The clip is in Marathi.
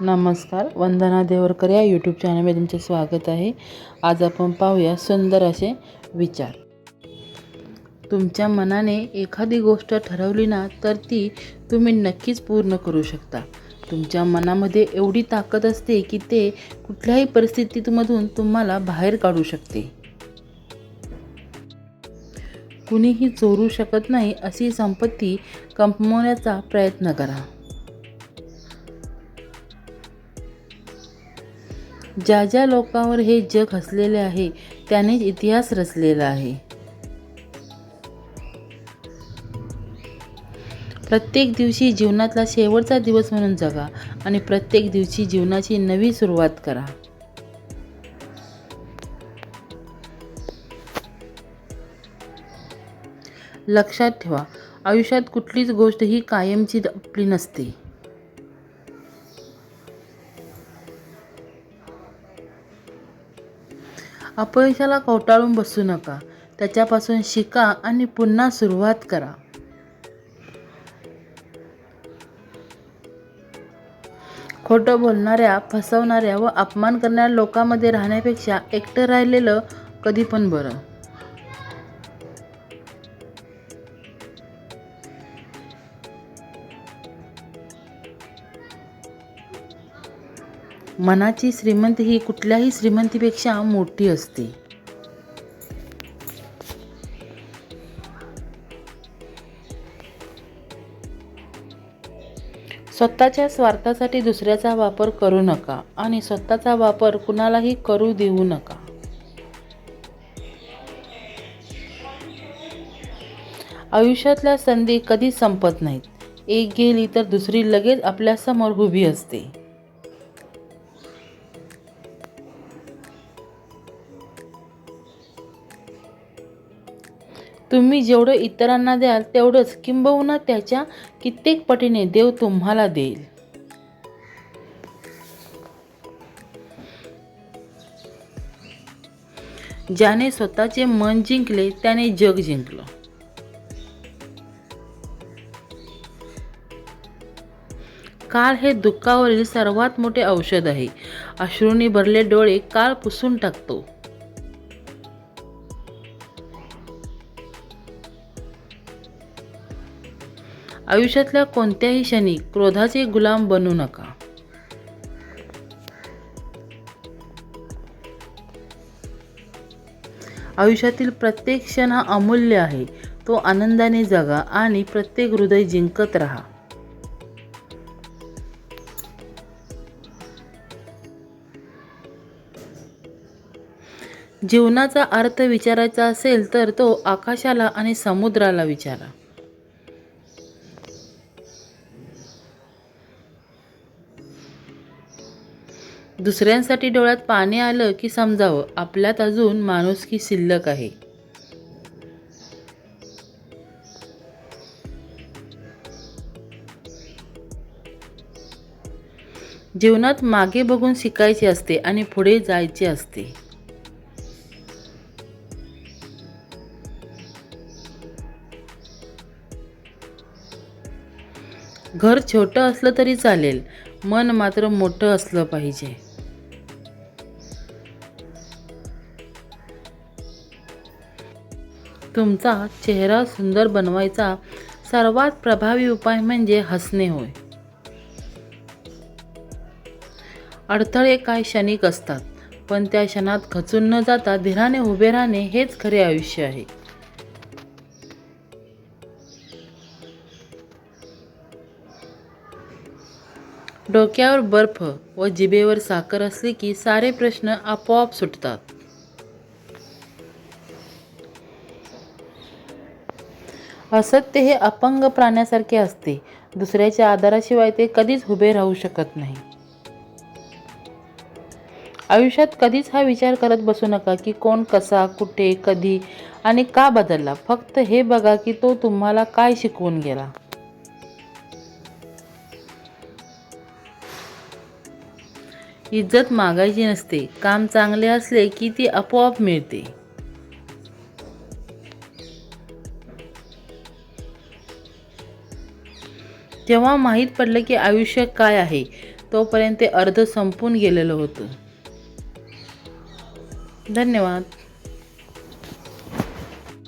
नमस्कार वंदना देवरकर या यूट्यूब चॅनलमध्ये तुमचे स्वागत आहे. आज आपण पाहूया सुंदर असे विचार. तुमच्या मनाने एखादी गोष्ट ठरवली ना तर ती तुम्ही नक्कीच पूर्ण करू शकता. तुमच्या मनामध्ये एवढी ताकद असते की ते कुठल्याही परिस्थितीमधून तुम्हाला बाहेर काढू शकते. कुणीही चोरू शकत नाही अशी संपत्ती कमवण्याचा प्रयत्न करा. ज्या ज्या लोकांवर हे जग हसलेले आहे त्यानेच इतिहास रचलेला आहे. प्रत्येक दिवशी जीवनातला शेवटचा दिवस म्हणून जगा आणि प्रत्येक दिवशी जीवनाची नवी सुरुवात करा. लक्षात ठेवा आयुष्यात कुठलीच गोष्ट ही कायमची आपली नसते. अपयशाला कवटाळून बसू नका. त्याच्यापासून शिका आणि पुन्हा सुरुवात करा. खोटं बोलणाऱ्या फसवणाऱ्या व अपमान करणाऱ्या लोकांमध्ये राहण्यापेक्षा एकटं राहिलेलं कधी पण बरं. मनाची श्रीमंती ही कुठल्याही श्रीमंतीपेक्षा मोठी असते. स्वतःच्या स्वार्थासाठी दुसऱ्याचा वापर करू नका आणि स्वतःचा वापर कुणालाही करू देऊ नका. आयुष्यातल्या संधी कधीच संपत नाहीत. एक गेली तर दुसरी लगेच आपल्यासमोर उभी असते. तुम्ही जेवढं इतरांना द्याल तेवढंच किंबहुना त्याच्या कित्येक पटीने देव तुम्हाला देईल. ज्याने स्वतःचे मन जिंकले त्याने जग जिंकलं. काळ हे दुःखावरील सर्वात मोठे औषध आहे. अश्रूंनी भरले डोळे काळ पुसून टाकतो. आयुष्यातल्या कोणत्याही क्षणी क्रोधाचे गुलाम बनू नका. आयुष्यातील प्रत्येक क्षण हा अमूल्य आहे. तो आनंदाने जगा आणि प्रत्येक हृदय जिंकत राहा. जीवनाचा अर्थ विचारायचा असेल तर तो आकाशाला आणि समुद्राला विचारा. दुसऱ्यांसाठी डोळ्यात पाणी आलं की समजावं. आपल्यात अजून माणुसकी शिल्लक आहे. जीवनात मागे बघून शिकायचे असते आणि पुढे जायचे असते. घर छोटं असलं तरी चालेल. मन मात्र मोठं असलं पाहिजे. तुमचा चेहरा सुंदर बनवायचा सर्वात प्रभावी उपाय म्हणजे हसणे होय. अडथळे काय क्षणिक असतात पण त्या क्षणात खचून न जाता धीराने उभे राहणे हेच खरे आयुष्य आहे. डोक्यावर बर्फ व जिभेवर साखर असली की सारे प्रश्न आपोआप सुटतात. असत्य हे अपंग प्राण्यासारखे असते. दुसऱ्याच्या आधाराशिवाय ते कधीच उभे राहू शकत नाही. आयुष्यात कधीच हा विचार करत बसू नका की कोण कसा कुठे कधी आणि का बदलला. फक्त हे बघा की तो तुम्हाला काय शिकवून गेला. इज्जत मागायची नसते. काम चांगले असले की ती आपोआप मिळते. जेव्हा माहीत पडलं की आयुष्य काय आहे. तोपर्यंत ते अर्ध संपून गेलेलं होतं. धन्यवाद.